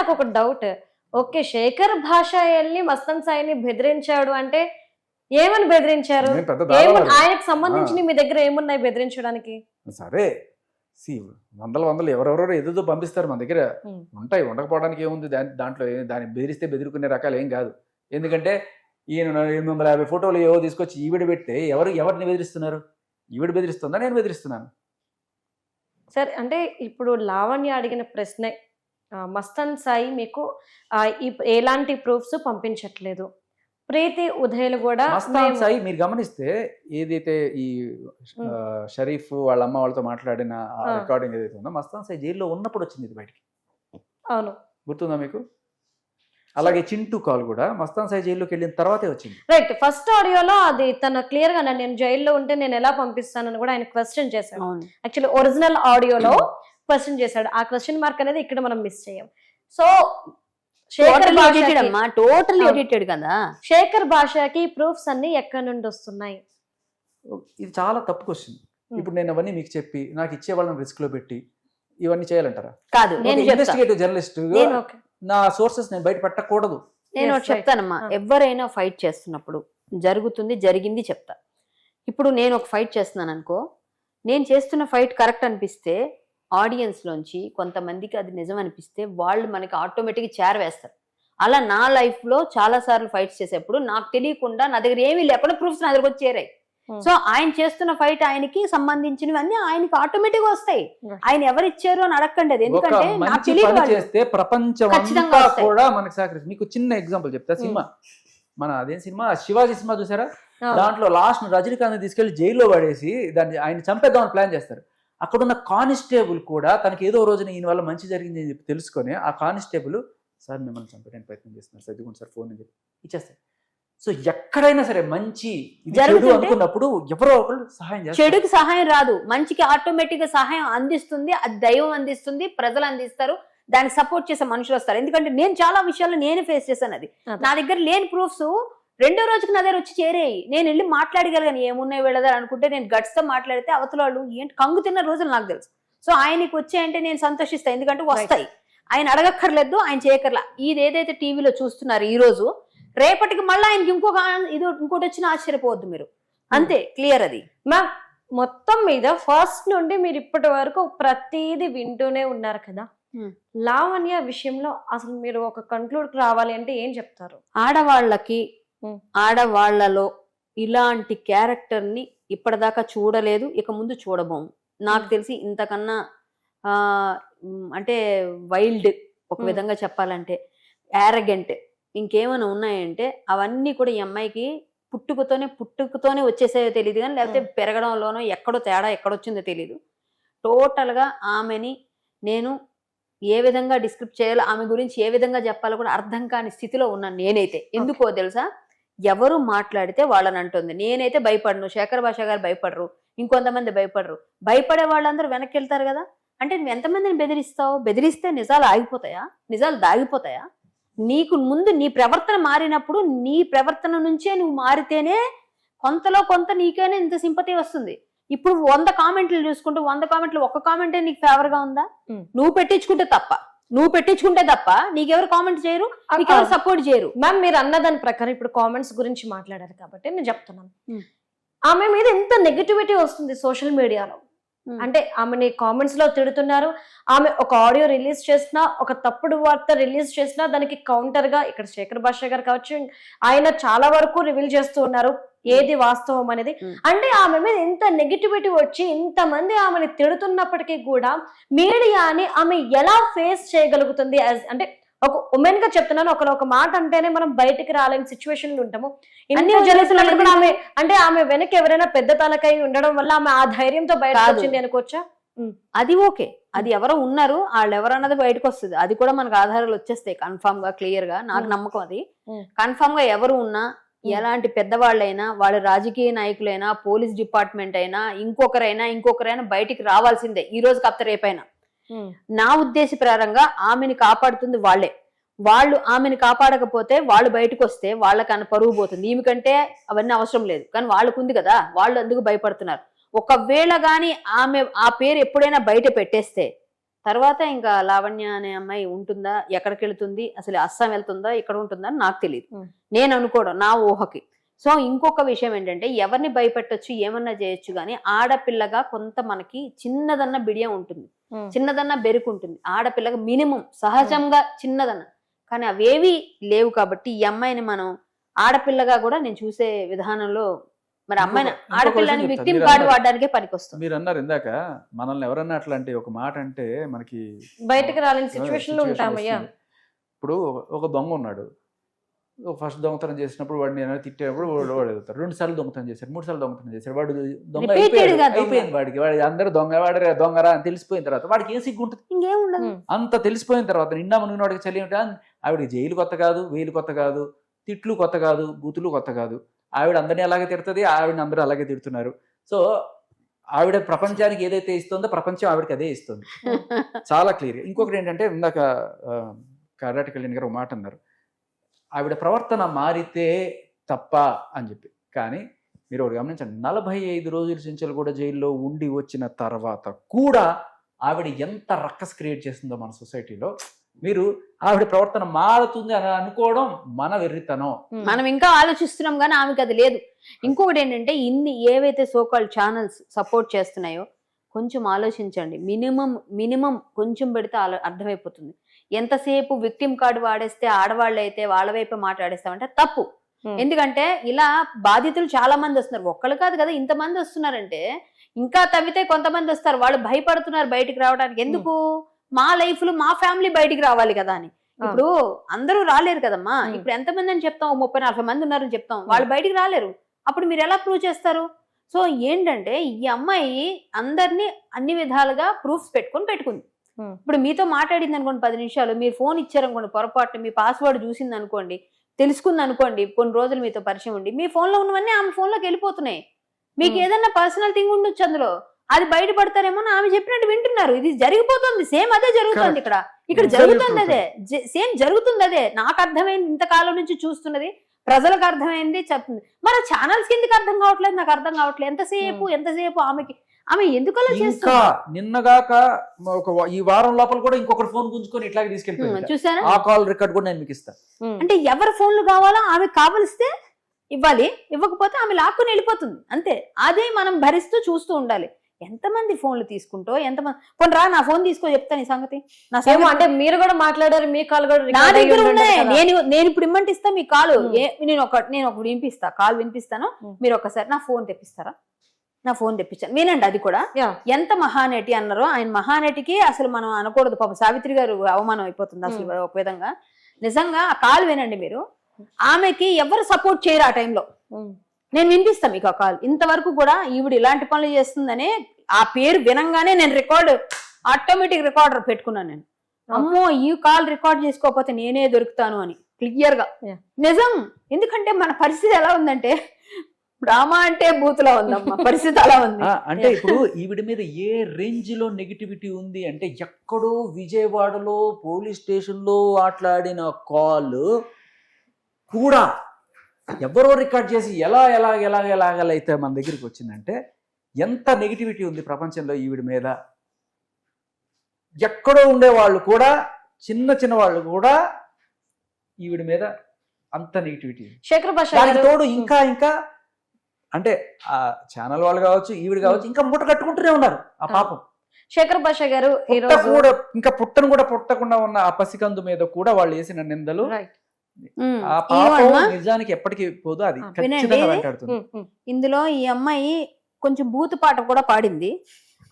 నాకు ఒక doubt okay Shekhar భాష వెళ్ళి మస్తన్ సాయిని బెదిరించాడు అంటే ఏమని బెదిరించారు? ఆయనకు సంబంధించి మీ దగ్గర ఏమున్నాయి బెదిరించడానికి? సరే. సి వందల వందలు ఎవరెవరో ఏదేదో పంపిస్తారు మన దగ్గర. ఉంటాయి ఉండకపోవడానికి ఏముంది? దాని దాంట్లో దాన్ని బెదిరిస్తే బెదిరుకునే రకాలు ఏం కాదు. ఎందుకంటే ఈయన ఎనిమిది వందల యాభై ఫోటోలు ఏవో తీసుకొచ్చి ఈవిడ పెడితే ఎవరు ఎవరిని బెదిరిస్తున్నారు? ఈవిడ బెదిరిస్తుందా? నేను బెదిరిస్తున్నాను. సరే అంటే ఇప్పుడు లావణ్య అడిగిన ప్రశ్నే మస్తన్ సాయి మీకు ఎలాంటి ప్రూఫ్స్ పంపించట్లేదు. ప్రీతి ఉదయలు కూడా మస్తాన్ సాయి మీరు గమనిస్తే ఏదైతే ఈ షరీఫ్ వాళ్ళ అమ్మ వాళ్ళతో మాట్లాడిన. రికార్డింగ్ ఏదైతే ఉందో మస్తాన్ సాయి జైల్లో ఉన్నప్పుడు వచ్చింది ఇది బయటికి. అవును. గుర్తుందా మీకు? అలాగే చింటూ కాల్ కూడా మస్తాన్ సాయి జైల్లోకి వెళ్ళిన తర్వాతే వచ్చింది. రైట్ ఫస్ట్ ఆడియోలో అది తన క్లియర్గా నేను జైల్లో ఉంటే నేను ఎలా పంపిస్తానని కూడా ఆయన క్వశ్చన్ చేశాడు. అవును. యాక్చువల్లీ ఒరిజినల్ ఆడియోలో క్వశ్చన్ చేశాడు. ఆ క్వశ్చన్ మార్క్ అనేది ఇక్కడ మనం మిస్ చేయం. సో శేఖర్ ఎడిటెడ్ భాషకి అమ్మా. టోటల్ అవును. ఎడిటెడ్ కదా. శేఖర్ భాషకి ప్రూఫ్స్ అన్ని ఎక్కడి నుండి వస్తున్నాయి? ఇది చాలా తప్పు క్వశ్చన్ Hmm. ఇప్పుడు నేను అవన్నీ మీకు చెప్పి నాకు ఇచ్చే వాళ్ళని రిస్క్లో పెట్టి ఇవన్నీ చేయాలంటారా? కాదు నేను ఇన్వెస్టిగేటివ్ జర్నలిస్ట్ నా సోర్సెస్ నేను బయట పెట్టకూడదు. నేను చెప్తానమ్మా. Ah. ఎవరైనా ఫైట్ చేస్తున్నప్పుడు జరుగుతుంది జరిగింది చెప్తా. ఇప్పుడు నేను ఒక ఫైట్ చేస్తున్నాను అనుకో నేను చేస్తున్న ఫైట్ కరెక్ట్ అనిపిస్తే ఆడియన్స్ లోంచి కొంతమందికి అది నిజం అనిపిస్తే వాళ్ళు మనకి ఆటోమేటిక్గా చేరవేస్తారు అలా నా లైఫ్లో చాలా సార్లు ఫైట్స్ చేసేప్పుడు నాకు తెలియకుండా నా దగ్గర ఏమీ లేకుండా ప్రూఫ్స్ నా దగ్గర వచ్చి చేరాయి. సో ఆయన చేస్తున్న ఫైట్ ఆయనకి సంబంధించినవన్నీ ఆయనకి ఆటోమేటిక్గా వస్తాయి. ఆయన ఎవరు ఇచ్చారు అని అడగండి అది ఎందుకంటే నాకు తెలియదు. చేస్తే ప్రపంచం. కూడా మనకి సహకరిస్తుంది మీకు చిన్న ఎగ్జాంపుల్ చెప్తా. సినిమా. మన అదేం సినిమా? శివాజీ సినిమా చూసారా. దాంట్లో లాస్ట్ రజనీకాంత్ తీసుకెళ్ళి జైల్లో పడేసి దాన్ని ఆయన చంపేద్దామని ప్లాన్ చేస్తారు. అక్కడున్న కానిస్టేబుల్ కూడా తనకి ఏదో రోజున ఈయన వల్ల మంచి జరిగింది అని చెప్పి తెలుసుకొని ఆ కానిస్టేబుల్ సార్ మిమ్మల్ని చంపడానికి ప్రయత్నం చేస్తున్నారు సర్దుకోండి సార్ ఫోన్ అని చెప్పి ఇచ్చేస్తారు సో ఎక్కడైనా సరే మంచి చెడు అనుకున్నప్పుడు ఎవరో ఒకళ్ళు సహాయం చేస్తారు. చెడుకి సహాయం రాదు. మంచికి ఆటోమేటిక్గా సహాయం అందిస్తుంది అది దైవం అందిస్తుంది ప్రజలు అందిస్తారు దానికి సపోర్ట్ చేసే మనుషులు వస్తారు. ఎందుకంటే నేను చాలా విషయాలు నేను ఫేస్ చేశాను అది. అదే. నా దగ్గర లేని ప్రూఫ్స్ రెండో రోజుకి నా దగ్గర వచ్చి చేరేయి. నేను వెళ్ళి మాట్లాడగలిగాను. ఏమున్నాయి వెళ్ళదా అనుకుంటే నేను గట్స్తో మాట్లాడితే అవతల వాళ్ళు ఏంటి? కంగు తిన్న రోజులు నాకు తెలుసు. సో ఆయనకి వచ్చాయంటే నేను సంతోషిస్తాను ఎందుకంటే వస్తాయి. ఆయన అడగక్కర్లేదు ఆయన చేయక్కర్లా. ఇది ఏదైతే టీవీలో చూస్తున్నారు ఈ రోజు రేపటికి మళ్ళీ ఆయనకి ఇంకొక ఇది ఇంకోటి వచ్చిన ఆశ్చర్యపోవద్దు మీరు. అంతే క్లియర్ అది. మ్యామ్ మొత్తం మీద ఫస్ట్ నుండి మీరు ఇప్పటి వరకు ప్రతిదీ వింటూనే ఉన్నారు కదా? Hmm. లావణ్య విషయంలో అసలు మీరు ఒక కంక్లూడ్ రావాలి అంటే ఏం చెప్తారు? ఆడవాళ్ళకి. ఆడవాళ్ళలో ఇలాంటి క్యారెక్టర్ని ఇప్పటిదాకా చూడలేదు. ఇక ముందు చూడబోము. నాకు. తెలిసి ఇంతకన్నా అంటే వైల్డ్ ఒక. విధంగా చెప్పాలంటే యారగెంట్ ఇంకేమైనా ఉన్నాయంటే అవన్నీ కూడా ఈ అమ్మాయికి పుట్టుకతోనే పుట్టుకతోనే వచ్చేసాయో తెలియదు కానీ లేకపోతే. పెరగడంలోనో ఎక్కడో తేడా ఎక్కడొచ్చిందో తెలియదు టోటల్గా ఆమెని నేను ఏ విధంగా డిస్క్రిప్ట్ చేయాలో ఆమె గురించి ఏ విధంగా చెప్పాలో కూడా అర్థం కాని స్థితిలో ఉన్నాను నేనైతే. ఎందుకో తెలుసా? ఎవరు మాట్లాడితే వాళ్ళని అంటుంది నేనైతే భయపడను. శేఖర్ భాష గారు భయపడరు. ఇంకొంతమంది భయపడరు. భయపడే వాళ్ళందరూ వెనక్కి వెళ్తారు కదా? అంటే నువ్వు ఎంతమందిని బెదిరిస్తావు? బెదిరిస్తే నిజాలు ఆగిపోతాయా? నిజాలు దాగిపోతాయా? నీకు ముందు నీ ప్రవర్తన మారినప్పుడు నీ ప్రవర్తన నుంచే నువ్వు మారితేనే కొంతలో కొంత నీకైనా ఇంత సింపతి వస్తుంది. ఇప్పుడు వంద కామెంట్లు చూసుకుంటూ వంద కామెంట్లు ఒక్క కామెంటే నీకు ఫేవర్గా ఉందా. నువ్వు పెట్టించుకుంటే తప్ప. నువ్వు పెట్టించుకుంటే తప్ప నీకెవరు కామెంట్ చేయరు నీకెవరు సపోర్ట్ చేయరు మ్యామ్ మీరు అన్న దాని ప్రకారం ఇప్పుడు కామెంట్స్ గురించి మాట్లాడారు కాబట్టి నేను చెప్తున్నాను Hmm. ఆమె మీద ఎంత నెగిటివిటీ వస్తుంది సోషల్ మీడియాలో. అంటే ఆమెని కామెంట్స్లో తిడుతున్నారు. ఆమె ఒక ఆడియో రిలీజ్ చేసినా ఒక తప్పుడు వార్త రిలీజ్ చేసినా దానికి కౌంటర్గా ఇక్కడ శేఖర్ భాష గారు కావచ్చు ఆయన చాలా వరకు రివీల్ చేస్తూ ఉన్నారు. ఏది వాస్తవం అనేది. Hmm. అంటే ఆమె మీద ఇంత నెగిటివిటీ వచ్చి ఇంతమంది ఆమెని తిడుతున్నప్పటికీ కూడా మీడియాని ఆమె ఎలా ఫేస్ చేయగలుగుతుంది అంటే ఒక ఉమెన్గా చెప్తున్నాను ఒకరు ఒక మాట అంటేనే మనం బయటికి రాలేని సిచ్యువేషన్ ఉంటాము ఇన్ని ఆమె అంటే ఆమె వెనక ఎవరైనా పెద్ద తలకై ఉండడం వల్ల ఆమె ఆ ధైర్యంతో బయటకు కాదు. వచ్చింది అనుకోవచ్చా అది ఓకే అది ఎవరో ఉన్నారు వాళ్ళు ఎవరన్నది బయటకు వస్తుంది అది కూడా మనకు ఆధారాలు వచ్చేస్తాయి కన్ఫామ్గా క్లియర్గా నాకు. నమ్మకం అది. కన్ఫామ్గా ఎవరు ఉన్నా. ఎలాంటి పెద్దవాళ్ళైనా వాళ్ళ రాజకీయ నాయకులైనా పోలీస్ డిపార్ట్మెంట్ అయినా ఇంకొకరైనా ఇంకొకరైనా బయటికి రావాల్సిందే ఈ రోజు కాకపోతే రేపైనా నా ఉద్దేశ ప్రకారంగా ఆమెని కాపాడుతుంది వాళ్ళే. వాళ్ళు ఆమెను కాపాడకపోతే వాళ్ళు బయటకు వస్తే వాళ్ళకన్నా పరుగు పోతుంది. ఈమెకంటే అవన్నీ అవసరం లేదు. కానీ వాళ్ళకు ఉంది కదా. వాళ్ళు అందుకు భయపడుతున్నారు. ఒకవేళ గాని ఆమె ఆ పేరు ఎప్పుడైనా బయట పెట్టేస్తే తర్వాత ఇంకా లావణ్య అనే అమ్మాయి ఉంటుందా? ఎక్కడికి వెళ్తుంది? అసలు అస్సాం వెళ్తుందా? ఇక్కడ ఉంటుందా? అని నాకు తెలియదు. నేను అనుకోవడం నా ఊహకి. సో ఇంకొక విషయం ఏంటంటే ఎవరిని భయపెట్టొచ్చు ఏమన్నా చేయొచ్చు కానీ ఆడపిల్లగా కొంత మనకి చిన్నదన్న బిడియం ఉంటుంది. చిన్నదన్న బెరుకు ఉంటుంది ఆడపిల్లగా మినిమం సహజంగా చిన్నదన్న. కానీ అవేవి లేవు కాబట్టి ఈ అమ్మాయిని మనం ఆడపిల్లగా కూడా నేను చూసే విధానంలో మరి అమ్మాయిని ఆడపిల్లని విక్టిమ్. కార్డు వాడడానికే పనికొస్తుంది మీరు అన్నారు ఇందాక మనల్ని ఎవరన్నా అట్లా అంటే ఒక మాట అంటే మనకి బయటకు రాలేని సిచ్యువేషన్లో ఉంటామయ్యా. ఇప్పుడు ఒక దొంగ ఉన్నాడు. ఫస్ట్ దొంగతనం చేసినప్పుడు వాడిని ఏమైనా తిట్టేటప్పుడు వాడు వాడు ఎదుగుతారు రెండు సార్లు దొంగతనం చేశారు మూడు సార్లు దొంగతనం చేశారు వాడు దొంగ. అయిపోయింది వాడికి. వాడి అందరూ దొంగ వాడరా దొంగరా అని తెలిసిపోయిన తర్వాత వాడికి ఏం సిగ్గు ఉంటుంది? ఇంకేం ఉండదు. ఉమ్. అంత తెలిసిపోయిన తర్వాత నిండా మునిగిన వాడికి చలి ఉంటా ఆవిడ జైలు కొత్త కాదు వేలు కొత్త కాదు తిట్లు కొత్త కాదు బూతులు కొత్త కాదు. ఆవిడ అందరినీ అలాగే తిడుతుంది ఆవిడని అందరూ అలాగే తిడుతున్నారు. సో ఆవిడ ప్రపంచానికి ఏదైతే ఇస్తుందో ప్రపంచం ఆవిడకి అదే ఇస్తుంది. చాలా క్లియర్ ఇంకొకటి ఏంటంటే ఇందాక కర్ణాటక కళ్యాణ్ గారు ఒక మాట అన్నారు. ఆవిడ ప్రవర్తన మారితే తప్ప అని చెప్పి. కానీ మీరు ఒకటి గమనించండి నలభై ఐదు రోజుల చించలు కూడా జైల్లో ఉండి వచ్చిన తర్వాత కూడా ఆవిడ ఎంత రక్కస్ క్రియేట్ చేస్తుందో మన సొసైటీలో మీరు ఆవిడ ప్రవర్తన మారుతుంది అని అనుకోవడం మన వెర్రితనం. మనం ఇంకా ఆలోచిస్తున్నాం కానీ ఆమెకి అది లేదు. ఇంకొకటి ఏంటంటే ఇన్ని ఏవైతే సోకాల్ ఛానల్స్ సపోర్ట్ చేస్తున్నాయో కొంచెం ఆలోచించండి. మినిమం మినిమం కొంచెం పెడితే ఆలో- అర్థమైపోతుంది. ఎంతసేపు విక్టిమ్ కార్డు వాడేస్తే ఆడవాళ్ళు అయితే వాళ్ళ వైపే మాట్లాడేస్తామంటే తప్పు. ఎందుకంటే ఇలా బాధితులు చాలా మంది వస్తున్నారు. ఒక్కళ్ళు కాదు కదా ఇంతమంది వస్తున్నారంటే ఇంకా తవ్వితే కొంతమంది వస్తారు. వాళ్ళు భయపడుతున్నారు బయటికి రావడానికి. ఎందుకు? మా లైఫ్లో మా ఫ్యామిలీ బయటికి రావాలి కదా అని. ఇప్పుడు అందరూ రాలేరు కదమ్మా. ఇప్పుడు ఎంతమంది అని చెప్తాం? ముప్పై నలభై మంది ఉన్నారని చెప్తాం. వాళ్ళు బయటికి రాలేరు. అప్పుడు మీరు ఎలా ప్రూవ్ చేస్తారు? సో ఏంటంటే ఈ అమ్మాయి అందరినీ అన్ని విధాలుగా ప్రూఫ్స్ పెట్టుకొని పెట్టుకుంది. ఇప్పుడు మీతో మాట్లాడింది అనుకోండి పది నిమిషాలు మీరు ఫోన్ ఇచ్చారనుకోండి పొరపాటున మీ పాస్వర్డ్ చూసింది అనుకోండి తెలుసుకుంది అనుకోండి కొన్ని రోజులు మీతో పరిచయం ఉండి మీ ఫోన్లో ఉన్నవన్నీ ఆమె ఫోన్లోకి వెళ్ళిపోతున్నాయి. మీకు. ఏదన్నా పర్సనల్ థింగ్ ఉండొచ్చు అందులో అది బయటపడతారేమో ఆమె చెప్పినట్టు వింటున్నారు. ఇది జరిగిపోతుంది సేమ్ అదే జరుగుతుంది ఇక్కడ. ఇక్కడ జరుగుతుంది అదే. సేమ్ జరుగుతుంది అదే. నాకు అర్థమైంది ఇంతకాలం నుంచి చూస్తున్నది. ప్రజలకు అర్థమైంది చెప్తుంది. మరి ఛానల్స్ కిందకి అర్థం కావట్లేదు? నాకు అర్థం కావట్లేదు. ఎంతసేపు ఎంతసేపు ఆమెకి? ఆమె ఎందుకలా ఇంకా చేస్తుంది? నిన్నగాక ఒక ఈ వారం లోపల కూడా ఇంకొకటి ఫోన్ గుంజుకొని ఇట్లాగే తీసుకెళ్ళిపోయింది చూసారా ఆ కాల్ రికార్డ్ కూడా నేను మీకు ఇస్తాను. అంటే ఎవరి ఫోన్లు కావాలో ఆమె కావలిస్తే ఇవ్వాలి. ఇవ్వకపోతే ఆమె లాక్కుని వెళ్ళిపోతుంది. అంతే. అదే మనం భరిస్తూ చూస్తూ ఉండాలి. ఎంతమంది ఫోన్లు తీసుకుంటో ఎంతమంది పోనీ రా నా ఫోన్ తీసుకో చెప్తాను ఈ సంగతి. నా సంగతి అంటే మీరు కూడా మాట్లాడారు మీ కాల్ కూడా నా దగ్గర ఉన్నాయి. నేను నేను ఇప్పుడు ఇమ్మంటే ఇస్తా మీ కాలు. నేను ఒక నేను ఒకటి వినిపిస్తా కాల్ వినిపిస్తాను. మీరు ఒకసారి నా ఫోన్ తెప్పిస్తారా? నా ఫోన్ తెప్పించాను వినండి అది కూడా. ఎంత మహానటి అన్నారో ఆయన మహానటికి అసలు మనం అనకూడదు. పాప సావిత్రి గారు అవమానం అయిపోతుంది అసలు ఒక విధంగా. నిజంగా ఆ కాల్ వినండి మీరు. ఆమెకి ఎవరు సపోర్ట్ చేయరు ఆ టైంలో. నేను వినిపిస్తా మీకు ఆ కాల్. ఇంతవరకు కూడా ఈవిడ ఇలాంటి పనులు చేస్తుందని ఆ పేరు వినంగానే నేను రికార్డ్ ఆటోమేటిక్ రికార్డర్ పెట్టుకున్నాను నేను. అమ్మో ఈ కాల్ రికార్డ్ చేసుకోకపోతే నేనే దొరుకుతాను అని క్లియర్గా. నిజం. ఎందుకంటే మన పరిస్థితి ఎలా ఉందంటే డ్రామా అంటే బూతులా ఉందమ్మా. పరిస్థితి అలా ఉంది. అంటే ఇప్పుడు ఈవిడ మీద ఏ రేంజ్లో నెగిటివిటీ ఉంది అంటే ఎక్కడో విజయవాడలో పోలీస్ స్టేషన్లో మాట్లాడిన కాల్ కూడా ఎవరో రికార్డ్ చేసి ఎలా ఎలా ఎలా ఎలాగలైతే మన దగ్గరికి వచ్చిందంటే ఎంత నెగిటివిటీ ఉంది ప్రపంచంలో ఈవిడ మీద. ఎక్కడో ఉండే వాళ్ళు కూడా చిన్న చిన్న వాళ్ళు కూడా ఈవిడ మీద అంత నెగిటివిటీ శేఖర్ దానికి తోడు ఇంకా ఇంకా అంటే ఆ ఛానల్ వాళ్ళు కావచ్చు ఈవిడ కావచ్చు ఇంకా మూట కట్టుకుంటూనే ఉన్నారు ఆ పాపం. శేఖర్ భాష గారు కూడా ఇంకా పుట్టను కూడా పుట్టకుండా ఉన్న ఆ పసికందు మీద కూడా వాళ్ళు వేసిన నిందలు. ఆ పాపం నిజానికి ఎప్పటికీ పోదు అది ఖచ్చితంగా. వెంటాడుతుంది. ఇందులో ఈ అమ్మాయి కొంచెం బూతు పాట కూడా పాడింది.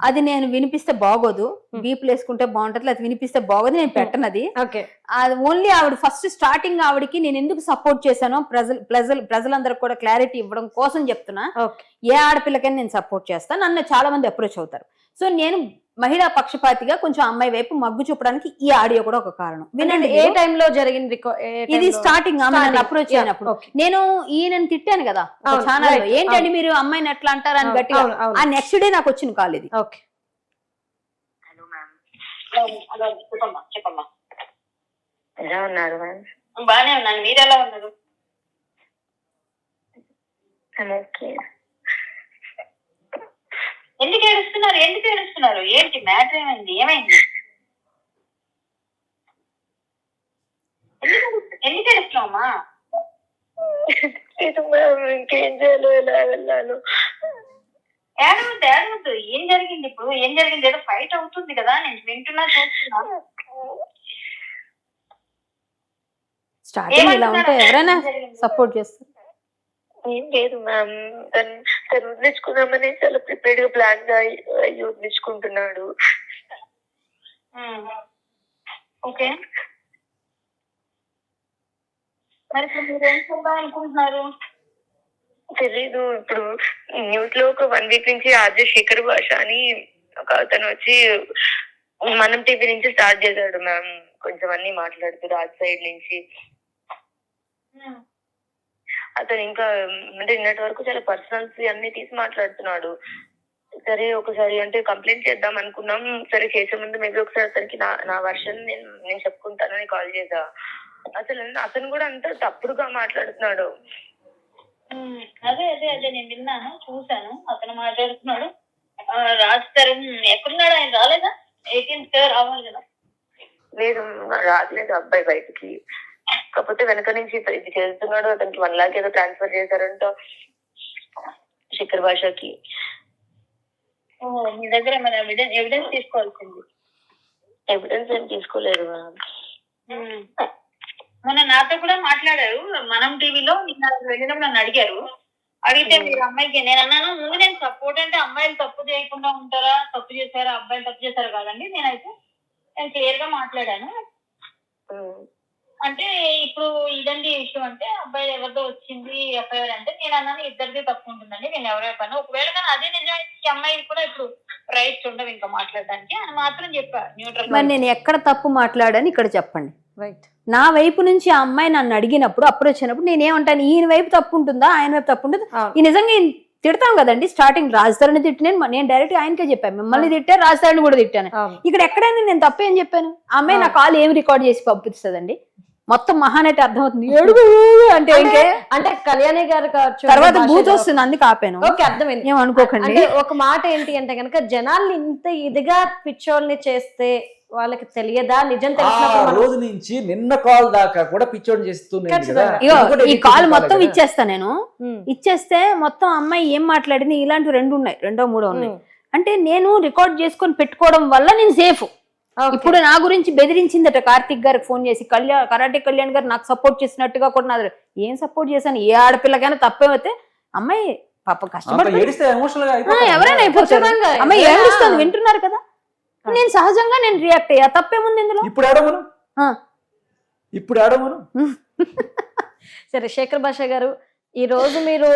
అది నేను వినిపిస్తే బాగోదు. బీపులు వేసుకుంటే బాగుంటది అది వినిపిస్తే బాగోదు నేను పెట్టనది. ఓకే. అది ఓన్లీ ఆవిడ ఫస్ట్ స్టార్టింగ్ ఆవిడకి నేను ఎందుకు సపోర్ట్ చేశానో ప్రజలు ప్రజలు ప్రజలందరికి కూడా క్లారిటీ ఇవ్వడం కోసం చెప్తున్నా. ఏ ఆడపిల్లకైనా నేను సపోర్ట్ చేస్తాను నన్ను చాలా మంది అప్రోచ్ అవుతారు. సో నేను మహిళా పక్షపాతిగా కొంచెం అమ్మాయి వైపు మగ్గు చూపడానికి ఈ ఆడియో కూడా ఒక కారణం. వినండి ఏ. టైంలో జరిగింది ఇది? స్టార్టింగ్ ఆమె. అప్రోచ్ అయినప్పుడు. నేను ఈయనని తిట్టాను కదా ఛానల్ ఏంటండి మీరు అమ్మాయిని ఎట్లా అంటారు అని గట్టిగా? అవును. ఆ నెక్స్ట్ డే నాకు వచ్చిన కాల్ ఇది. ఓకే హలో మ్యామ్ హలో చెప్పమ్మా చెప్పమ్మా. ఎలా ఉన్నారు ఉన్నాను. మీరు ఎలా ఉన్నారు? ఓకే ఎందుకు ఏడుస్తున్నారు? ఎందుకు ఏడుస్తున్నారు? ఏంటి? మ్యాటర్ ఏమైంది? ఏమైంది? ఎందుకు ఏడుస్తున్నామా ఇంకేం చేయాలో ఎలా వెళ్ళాను ఏడవద్దు ఏడవద్దు. ఏం జరిగింది ఇప్పుడు? ఏం జరిగింది? ఏదో ఫైట్ అవుతుంది కదా? నేను వింటున్నా చూస్తున్నా. స్టార్టింగ్ ఇలా ఉంటే ఎవరైనా సపోర్ట్ చేస్తారు. ఏం లేదు మ్యామ్ తను తను వదిలించుకుందామని చాలా ప్రిపేర్డ్గా ప్లాన్గా అయ్యి వదిలించుకుంటున్నాడు. ఓకే మరి ఇప్పుడు మీరు ఏం చేద్దాం అనుకుంటున్నారు తెలీదు. ఇప్పుడు న్యూస్లో ఒక వన్ వీక్ నుంచి ఆర్జే శేఖర్ భాష అని ఒక అతను వచ్చి మనం టీవీ నుంచి స్టార్ట్ చేశాడు మ్యామ్ కొంచెం అన్ని మాట్లాడుతూ రాజ్ సైడ్ నుంచి. ఉమ్. అతను ఇంకా అంటే నిన్నటి వరకు చాలా పర్సనల్స్ అన్ని తీసి మాట్లాడుతున్నాడు. సరే ఒకసారి అంటే కంప్లైంట్ చేద్దాం అనుకున్నాం. సరే చేసే ముందు మేబీ ఒకసారి అతనికి నా నా వర్షన్ నేను నేను చెప్పుకుంటానని కాల్ చేసా అసలు అతను కూడా అంత తప్పుడుగా మాట్లాడుతున్నాడు. అదే అదే అదే నేను విన్నాను చూశాను. అతను మాట్లాడుతున్నాడు. రాజ్ తరుణ్ ఎక్కడున్నాడు? ఆయన రాలేదా? ఎయిటీన్త్ రావాలి కదా. లేదు రాట్లేదు అబ్బాయి బయటికి. కాకపోతే వెనక నుంచి ఇది చేస్తున్నాడు అతనికి వన్ లాక్ ఏదో ట్రాన్స్ఫర్ చేశారంట శేఖర్ భాషకి. మీ దగ్గర మరి ఎవిడెన్స్ తీసుకోవాల్సింది? ఎవిడెన్స్ ఏం తీసుకోలేదు. మొన్న నాతో కూడా మాట్లాడారు మనం టీవీలో నిన్న వెళ్ళినప్పుడు నన్ను అడిగారు. అడిగితే మీరు అమ్మాయికి నేను అన్నాను ముందు నేను సపోర్ట్ అంటే అమ్మాయిలు తప్పు చేయకుండా ఉంటారా? తప్పు చేశారా? అబ్బాయిలు తప్పు చేశారా? కాదండి నేనైతే నేను క్లియర్గా మాట్లాడాను. అంటే ఇప్పుడు ఇదండి ఇష్యూ అంటే అబ్బాయి ఎవరిదో వచ్చింది ఎఫ్ఐఆర్ అంటే నేను అన్నాను ఇద్దరిది తప్పు ఉంటుందండి నేను ఎవరో చెప్పాను. ఒకవేళ కానీ అదే నిజానికి ఈ అమ్మాయికి కూడా ఇప్పుడు రైట్స్ ఉండవు ఇంకా మాట్లాడడానికి అని మాత్రం చెప్పా న్యూట్రల్ మరి నేను ఎక్కడ తప్పు మాట్లాడని ఇక్కడ చెప్పండి. రైట్ నా వైపు నుంచి ఆ అమ్మాయి నన్ను అడిగినప్పుడు అప్పుడు వచ్చినప్పుడు నేనేమంటాను ఈయన వైపు తప్పు ఉంటుందా ఆయన వైపు తప్పు ఉంటుందా. ఈ నిజంగా ఈయన తిడతాం కదండి స్టార్టింగ్ రాజధాని తిట్టిన నేను డైరెక్ట్ ఆయనకే చెప్పాను మిమ్మల్ని తిట్టాను రాజధాని కూడా తిట్టాను. ఇక్కడ ఎక్కడైనా నేను తప్పేం చెప్పాను? ఆ అమ్మాయి నా కాల్ ఏం రికార్డ్ చేసి పంపిస్తుందండి? మొత్తం మహానటి అర్థమవుతుంది. ఏడుగు అంటే ఇంకే అంటే కళ్యాణి గారు కావచ్చు తర్వాత బూత్ వస్తుంది అందుకు ఆపాను. ఓకే అర్థమైంది. ఏమనుకోకండి అంటే ఒక మాట ఏంటి అంటే కనుక జనాల్ని ఇంత ఇదిగా పిచ్చోల్ని చేస్తే వాళ్ళకి తెలియదా? నిజం రోజు నుంచి నిన్న కాల్ దాకా కూడా పిచ్చోడి కూడా ఈ కాల్ మొత్తం. ఇచ్చేస్తా నేను. ఇచ్చేస్తే మొత్తం అమ్మాయి ఏం మాట్లాడింది? ఇలాంటి రెండు ఉన్నాయి రెండో మూడో ఉన్నాయి. అంటే నేను రికార్డ్ చేసుకొని పెట్టుకోవడం వల్ల నేను సేఫ్. ఇప్పుడు నా గురించి బెదిరించిందట కార్తిక్ గారికి ఫోన్ చేసి కళ్యాణ్ కరాటే కళ్యాణ్ గారు నాకు సపోర్ట్ చేసినట్టుగా కూడా నాది ఏం సపోర్ట్ చేశాను? ఏ ఆడపిల్లకైనా తప్పేమైతే అమ్మాయి పాప అయిపోతారు. ఎవరైనా అయిపోతారు. ఖచ్చితంగా. అమ్మాయి ఎవరైనా- ఏడుస్తుంది వింటున్నారు కదా? నేను సహజంగా నేను రియాక్ట్ అయ్యా. తప్పేముంది ఇందులో? ఇప్పుడు ఆడమను. ఇప్పుడు ఆడమను? సరే శేఖర్ భాష గారు ఈ రోజు మీరు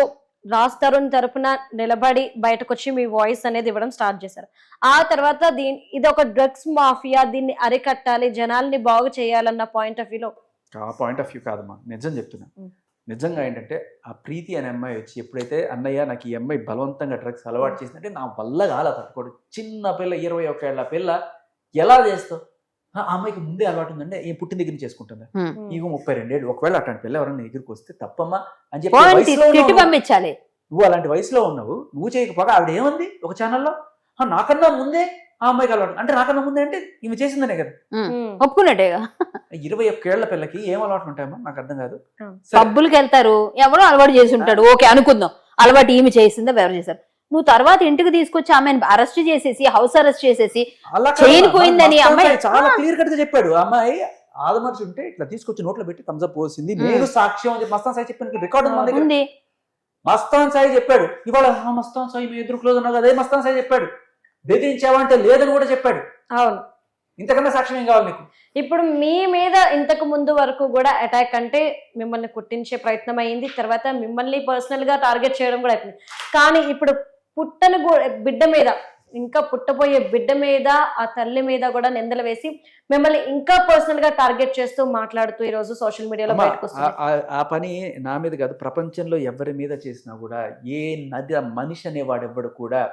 రాజ్ తరుణ్ తరపున నిలబడి బయటకు వచ్చి మీ వాయిస్ అనేది ఇవ్వడం స్టార్ట్ చేశారు. ఆ తర్వాత దీని ఇది ఒక డ్రగ్స్ మాఫియా దీన్ని అరికట్టాలి జనాల్ని బాగు చేయాలన్న పాయింట్ ఆఫ్ వ్యూలో ఆ పాయింట్ ఆఫ్ వ్యూ కాదమ్మా. నిజం చెప్తున్నా. నిజంగా ఏంటంటే ఆ ప్రీతి అనే అమ్మాయి వచ్చి ఎప్పుడైతే అన్నయ్య నాకు ఈ అమ్మాయి బలవంతంగా డ్రగ్స్ అలవాటు చేసిందంటే నా వల్ల కాల తట్టుకోడు చిన్న పిల్ల ఇరవై ఒక్క ఏళ్ళ పిల్ల ఎలా చేస్తావు? ఆ అమ్మాయికి ముందే అలవాటు ఉందంటే ఈ పుట్టిన దగ్గర నుంచి చేసుకుంటుందా. నీకు ముప్పై రెండేళ్ళు. ఒకవేళ అట్లాంటి పిల్ల ఎవరైనా దగ్గరికి వస్తే తప్పమ్మా అని చెప్పి. పంపించాలి. నువ్వు అలాంటి వయసులో ఉన్నావు నువ్వు చేయకపోగా ఆవిడ ఏమంది ఒక ఛానల్లో? "ఆ, నాకన్నా ముందే ఆ అమ్మాయికి అలవాటు అంటే నాకన్నా ముందే అంటే ఈమె చేసిందనే కదా. ఒప్పుకున్నట్టేగా ఇరవై ఒక్క ఏళ్ళ పిల్లకి ఏం అలవాటు ఉంటాయమ్మా? నాకు అర్థం కాదు. పబ్బులకి వెళ్తారు ఎవరో అలవాటు చేసి ఉంటాడు. ఓకే అనుకుందాం. అలవాటు ఈమె చేసిందా ఎవరు చేశారు? నువ్వు తర్వాత ఇంటికి తీసుకొచ్చి ఆమెను అరెస్ట్ చేసేసి హౌస్ అరెస్ట్ చేసేసి చైన్ పోయిందని అమ్మాయి- చాలా. క్లియర్ కట్గా చెప్పాడు. అమ్మాయి ఆదమర్చి ఉంటే ఇట్లా తీసుకొచ్చి నోట్లో పెట్టి థమ్స్అప్ పోసింది. నేను సాక్ష్యం అని మస్తాన్ సాయి చెప్పిన. రికార్డు ఉంది మస్తాన్ సాయి చెప్పాడు. ఇవాళ "ఆ, మస్తాన్ సాయి మీ ఎదురు క్లోజ్ ఉన్నావు కదా అదే మస్తాన్ సాయి చెప్పాడు. బెదిరించావంటే లేదని కూడా చెప్పాడు. అవును. ఇంతకన్నా సాక్ష్యం ఏం కావాలి నీకు? ఇప్పుడు మీ మీద ఇంతకు ముందు వరకు కూడా అటాక్ అంటే మిమ్మల్ని కుట్టించే ప్రయత్నం అయింది. తర్వాత మిమ్మల్ని పర్సనల్గా టార్గెట్ చేయడం కూడా అయిపోయింది. కానీ ఇప్పుడు పుట్టను బిడ్డ మీద ఇంకా పుట్టబోయే బిడ్డ మీద ఆ తల్లి మీద కూడా నిందలు వేసి మిమ్మల్ని ఇంకా పర్సనల్గా టార్గెట్ చేస్తూ మాట్లాడుతూ ఈ రోజు సోషల్ మీడియాలో ఆ- పని నా మీద కాదు ప్రపంచంలో ఎవరి మీద చేసినా కూడా ఏ నది మనిషి అనేవాడు ఎవ్వడు కూడా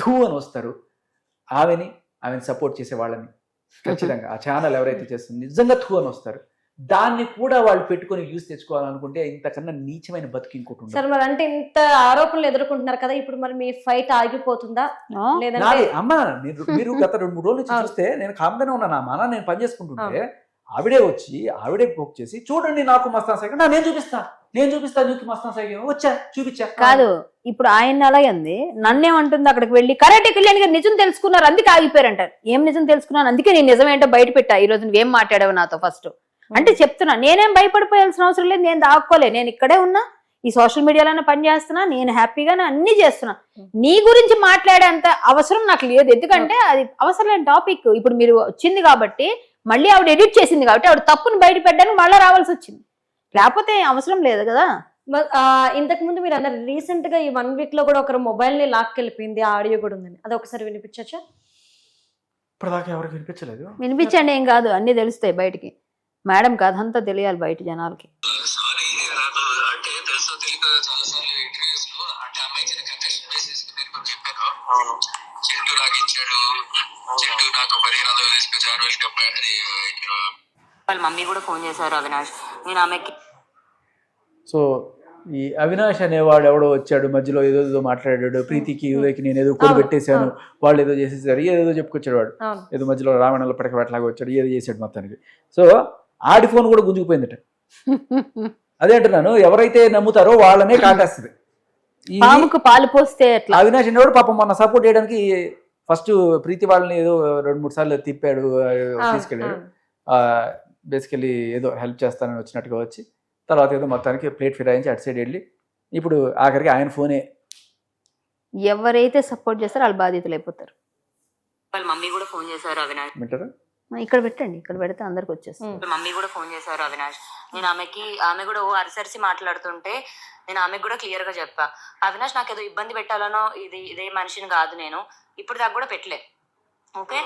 టూ అని వస్తారు. ఆమెని ఆమెను సపోర్ట్ చేసే వాళ్ళని. ఖచ్చితంగా. ఆ ఛానల్ ఎవరైతే చేస్తుంది నిజంగా టూ అని వస్తారు. దాన్ని కూడా వాళ్ళు పెట్టుకొని యూస్ తెచ్చుకోవాలనుకుంటే ఇంతకన్నా నీచమైన బతుకు ఇంకోటి ఉండదు. సరే మరి అంటే ఇంత ఆరోపణలు ఎదుర్కొంటున్నారు కదా ఇప్పుడు మరి మీ ఫైట్ ఆగిపోతుందా? లేదంటే అమ్మా మీరు మీరు గత రెండు మూడు రోజుల. చూస్తే నేను కామ్గానే ఉన్నాను నా మన నేను పని చేసుకుంటుంటే ఆవిడే వచ్చి ఆవిడే బుక్ చేసి చూడండి నాకు మస్తాన్ సైకిల్. నా నేను చూపిస్తా నేను చూపిస్తా నీకు మస్తాన్ సైకిల్. వచ్చా చూపించా. కాదు ఇప్పుడు ఆయన అలాగే ఉంది నన్నేమంటుంది అక్కడికి వెళ్ళి కరాటే కళ్యాణ్ గారు నిజం తెలుసుకున్నారు అందుకే ఆగిపోయారంటారు ఏం నిజం తెలుసుకున్నాను అందుకే నేను నిజం ఏంటో బయట పెట్టా ఈ రోజు నువ్వేం మాట్లాడావు నాతో ఫస్ట్ అంటే చెప్తున్నా నేనేం భయపడిపోయాల్సిన అవసరం లేదు నేను దాక్కోలే. నేను ఇక్కడే ఉన్నా ఈ సోషల్ మీడియాలోనే పని చేస్తున్నా నేను హ్యాపీగానే అన్ని చేస్తున్నా. నీ గురించి మాట్లాడేంత అవసరం నాకు లేదు. ఎందుకంటే అది అవసరం లేని టాపిక్. ఇప్పుడు మీరు వచ్చింది కాబట్టి మళ్ళీ ఆవిడ ఎడిట్ చేసింది కాబట్టి ఆవిడ తప్పును బయట పెట్టడానికి మళ్ళీ రావాల్సి వచ్చింది. లేకపోతే అవసరం లేదు కదా? ఇంతకు ముందు మీరు అన్నారు రీసెంట్గా ఈ వన్ వీక్లో కూడా ఒకరు మొబైల్ని లాక్కెళ్ళిపోయింది ఆ ఆడియో కూడా ఉందని. అది ఒకసారి వినిపించచ్చా? ఇప్పటిదాకా ఎవరికి వినిపించలేదు. వినిపించండి ఏం కాదు. అన్ని తెలుస్తాయి బయటికి. మేడం కథ అంతా తెలియాలి బయట జనాలకి. నాకు ఇచ్చాడు నాకు పదిహేను వందలు డెబ్బై వాళ్ళ మమ్మీ కూడా ఫోన్ చేశారు అవినాష్. నేను ఆమెకి సో ఈ అవినాష్ అనేవాడు ఎవడో వచ్చాడు మధ్యలో ఏదో ఏదో మాట్లాడాడు ప్రీతికి ఉదయకి నేను ఏదో అవును, పెట్టేశాను. వాళ్ళు ఏదో చేసేసారు ఏదో చెప్పుకొచ్చాడు వాడు. ఏదో మధ్యలో రావణాల పడకబెట్టలాగా వచ్చాడు ఏదో చేశాడు మొత్తానికి. సో ఆడి ఫోన్ కూడా గుంజుకుపోయిందట. అదే అంటున్నాను ఎవరైతే నమ్ముతారో వాళ్ళనే కాంటేస్తుంది. పాముకు పాలు పోస్తే ఎట్లా? అవినాష్ అనేవాడు పాపం మొన్న సపోర్ట్ చేయడానికి ఫస్ట్ ప్రీతి వాళ్ళని ఏదో రెండు మూడు సార్లు తిప్పాడు తీసుకెళ్ళాడు. బేసికలీ ఏదో హెల్ప్ చేస్తానని వచ్చినట్టుగా వచ్చి తర్వాత ఏదో మొత్తానికి ప్లేట్ ఫిరాయించి అటు సైడ్ వెళ్ళి ఇప్పుడు ఆఖరికి ఆయన ఫోనే. ఎవరైతే సపోర్ట్ చేస్తారో వాళ్ళు బాధితులు అయిపోతారు వాళ్ళ మమ్మీ కూడా ఫోన్ చేశారు అవినాష్. వింటారా? ఇక్కడ పెట్టండి ఇక్కడ పెడితే అందరికి వచ్చేస్తుంది. మమ్మీ కూడా ఫోన్ చేశారు అవినాష్. నేను ఆమెకి ఆమె కూడా ఓ అరిసరిసి మాట్లాడుతుంటే నేను ఆమెకు కూడా క్లియర్గా చెప్పా. అవినాష్ నాకు ఏదో ఇబ్బంది పెట్టాలనో ఇది ఇదే మనిషిని కాదు నేను. ఇప్పుడు దాకా కూడా పెట్టలే. ఓకే?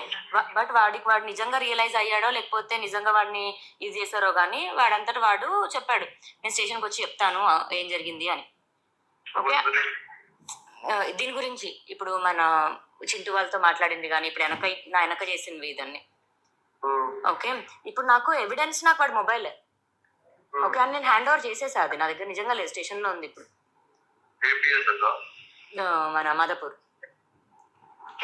బట్ వాడికి వాడు నిజంగా రియలైజ్ అయ్యాడో లేకపోతే నిజంగా వాడిని ఇది చేశారో కానీ వాడంతట వాడు చెప్పాడు. నేను స్టేషన్కి వచ్చి చెప్తాను ఏం జరిగింది అని. ఓకే? దీని గురించి ఇప్పుడు మన చింటూ వాళ్ళతో మాట్లాడింది కానీ ఇప్పుడు వెనక నా వెనక చేసింది ఇదన్నీ. ఓకే ఇప్పుడు నాకు ఎవిడెన్స్ నాకు వాడి మొబైల్ ఓకే అని నేను హ్యాండ్ ఓవర్ చేసేసా అది. నా దగ్గర నిజంగా లేదు. స్టేషన్లో ఉంది ఇప్పుడు. మన మాదాపూర్.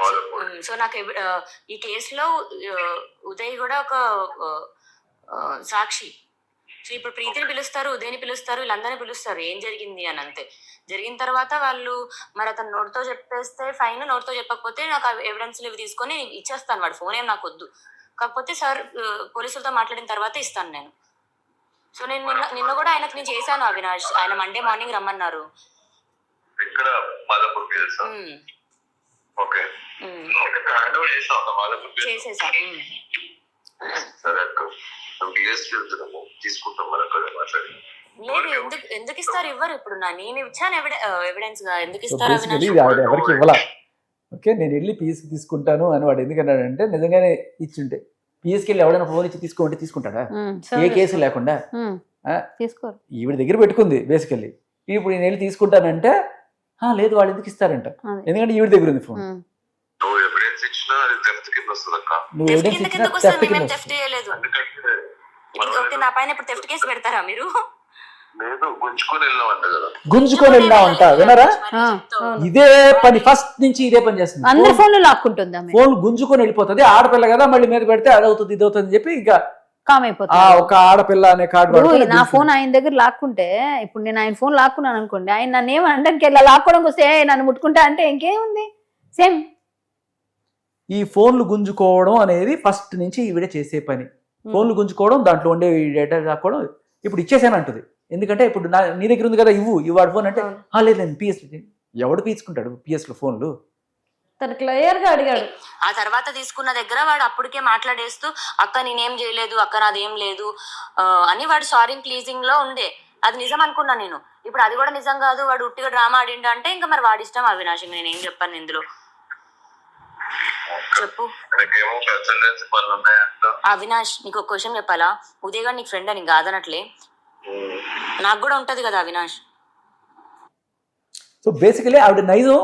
మాదాపూర్. సో నాకు ఎవి- ఆ, ఈ కేసులో ఉదయ్ కూడా ఒక సాక్షి. సో ఇప్పుడు ప్రీతిని పిలుస్తారు ఉదయ్ని పిలుస్తారు వీళ్ళందరినీ పిలుస్తారు. ఏం జరిగింది అని అంతే. జరిగిన తర్వాత వాళ్ళు మరి అతను నోటితో చెప్పేస్తే ఫైన్ నోటితో చెప్పకపోతే నాకు ఎవిడెన్స్ ఇవి తీసుకొని ఇచ్చేస్తాను. వాడు ఫోన్ ఏం నాకు వద్దు. కాకపోతే సార్ పోలీసులతో మాట్లాడిన తర్వాత ఇస్తాను నేను. సో నేను నిన్న నిన్న కూడా ఆయనకు నేను చేశాను అవినాష్. ఆయన మండే మార్నింగ్ రమ్మన్నారు. ఇక్కడ మాదాపూర్ ఓకే. లేదు ఎందుకు ఎందుకు ఇస్తారు ఇవ్వరు ఇప్పుడు నా నేను ఇచ్చాను ఎవిడెన్స్గా. ఎందుకు ఇస్తారు అవినాష్? ఆవిడ ఎవరికి ఇవ్వాల? ఓకే నేను వెళ్ళి పిఎస్కి తీసుకుంటాను అని వాడు ఎందుకన్నాడంటే నిజంగానే ఇచ్చుంటే. పిఎస్కి వెళ్ళి ఎవడైనా ఫోన్ ఇచ్చి తీసుకోమంటే తీసుకుంటాడా? ఏ కేసు లేకుండా? ఈవిడ దగ్గర పెట్టుకుంది బేసికల్లీ ఇప్పుడు నేను వెళ్ళి తీసుకుంటానంటే "ఆ, లేదు వాళ్ళు ఎందుకు ఇస్తారంట. ఎందుకంటే ఈవిడ దగ్గర ఉంది ఫోన్. నువ్వు ఎవిడెన్స్ ఇచ్చినా కింద నా పైన ఇప్పుడు కేసు పెడతారా మీరు? గుంజుకొని వెళ్ళామంట కదా. గుంజుకొని వెళ్ళామంట వినరా. ఇదే పని ఫస్ట్ నుంచి ఇదే పని చేస్తుంది. అందరి ఫోన్లు లాక్కుంటుంది ఆమె. ఫోన్ గుంజుకొని వెళ్ళిపోతుంది ఆడపిల్ల కదా మళ్ళీ మీద పెడితే అది అవుతుంది ఇది అవుతుంది అని చెప్పి ఇంకా కామ్ ఆ అయిపోతుంది ఒక ఆడపిల్ల అనే కార్డు నా. ఫోన్ ఆయన దగ్గర లాక్కుంటే ఇప్పుడు నేను ఆయన ఫోన్ లాక్కున్నాను అనుకోండి ఆయన నన్ను ఏమని అనడానికి ఇలా లాక్కోవడానికి వస్తే "ఏయ్, నన్ను ముట్టుకుంటా అంటే ఇంకేముంది? సేమ్ ఈ ఫోన్లు గుంజుకోవడం అనేది ఫస్ట్ నుంచి ఈవిడ చేసే పని. ఫోన్లు గుంజుకోవడం దాంట్లో ఉండే డేటా రాకపోవడం ఇప్పుడు ఇచ్చేసాను అంటుంది. ఎందుకంటే ఇప్పుడు నా నీ దగ్గర ఉంది కదా ఇవ్వు ఇవాడు ఫోన్ అంటే అవును. "ఆ, లేదు నేను పిఎస్ ఎవడు పీచుకుంటాడు పిఎస్లో? ఫోన్లు తను క్లియర్గా అడిగాడు. ఆ తర్వాత తీసుకున్న దగ్గర వాడు అప్పటికే మాట్లాడేస్తూ అక్క నేనేం చేయలేదు అక్క నాదేం లేదు ఆ, అని వాడు సారీ ప్లీజింగ్లో ఉండే. అది నిజం అనుకున్నా నేను. ఇప్పుడు అది కూడా నిజం కాదు వాడు ఉట్టిగా డ్రామా ఆడిండు అంటే ఇంకా మరి వాడి ఇష్టం అవినాష్. నేనేం చెప్పాను ఇందులో. చెప్పు. పనులు ఉన్నాయంట. అవినాష్ నీకు ఒక క్వశ్చన్ చెప్పాలా? ఉదయ్ గారు నీకు ఫ్రెండ్ అని కాదనట్లే. నాకు కూడా ఉంటది కదా అవినాష్. సో బేసికలీ ఆవిడ నైజం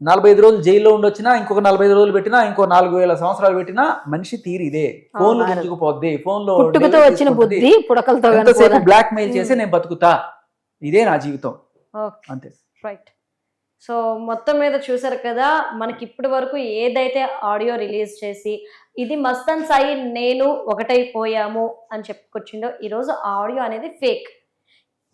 నలభై ఐదు రోజులు జైల్లో ఉండొచ్చినా ఇంకొక నలభై ఐదు రోజులు పెట్టినా ఇంకో నాలుగు వేల సంవత్సరాలు పెట్టినా మనిషి తీరు ఇదే. ఫోన్లు అవును. గుంజుకుపోద్ది ఫోన్లో పుట్టుకతో వచ్చిన బుద్ధి పుడకలతో ఎంతసేపు కనుకోదా. బ్లాక్ మెయిల్ చేసి నేను బతుకుతా. ఇదే నా జీవితం. ఓకే. అంతే. రైట్ సో మొత్తం మీద చూసారు కదా మనకి ఇప్పటి వరకు ఏదైతే ఆడియో రిలీజ్ చేసి ఇది మస్తన్ సాయి నేను ఒకటైపోయాము అని చెప్పుకొచ్చిండో ఈరోజు ఆడియో అనేది ఫేక్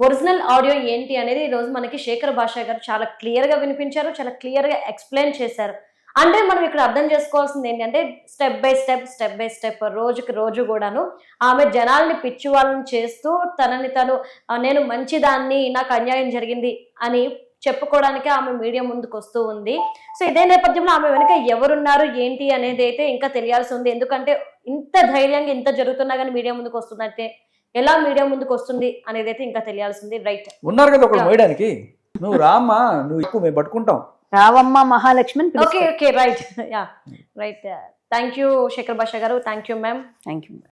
ఒరిజినల్ ఆడియో ఏంటి అనేది ఈరోజు మనకి శేఖర్ భాషా గారు చాలా క్లియర్గా వినిపించారు చాలా క్లియర్గా ఎక్స్ప్లెయిన్ చేశారు. అంటే మనం ఇక్కడ అర్థం చేసుకోవాల్సింది ఏంటంటే step by step step by step రోజుకి రోజు కూడాను ఆమె జనాల్ని పిచ్చి వాళ్ళని చేస్తూ తనని తను నేను మంచిదాన్ని నాకు అన్యాయం జరిగింది అని చెప్పుకోవడానికి ఆమె మీడియా ముందుకు వస్తూ ఉంది. సో ఇదే నేపథ్యంలో ఆమె వెనుక ఎవరున్నారు ఏంటి అనేది అయితే ఇంకా తెలియాల్సి ఉంది. ఎందుకంటే ఇంత ధైర్యంగా ఇంత జరుగుతున్నా కానీ మీడియా ముందుకు వస్తుందంటే ఎలా మీడియా ముందుకు వస్తుంది అనేది అయితే ఇంకా తెలియాల్సింది రైట్. ఉన్నారు కదా ఒకరు Yeah. మోయడానికి నువ్వు రామ్మా నువ్వు ఎక్కువ మేము పట్టుకుంటాం. రావమ్మ Mahalakshmi okay okay right. Yeah right. Thank you Shekhar Basha గారు. Thank you ma'am. Thank you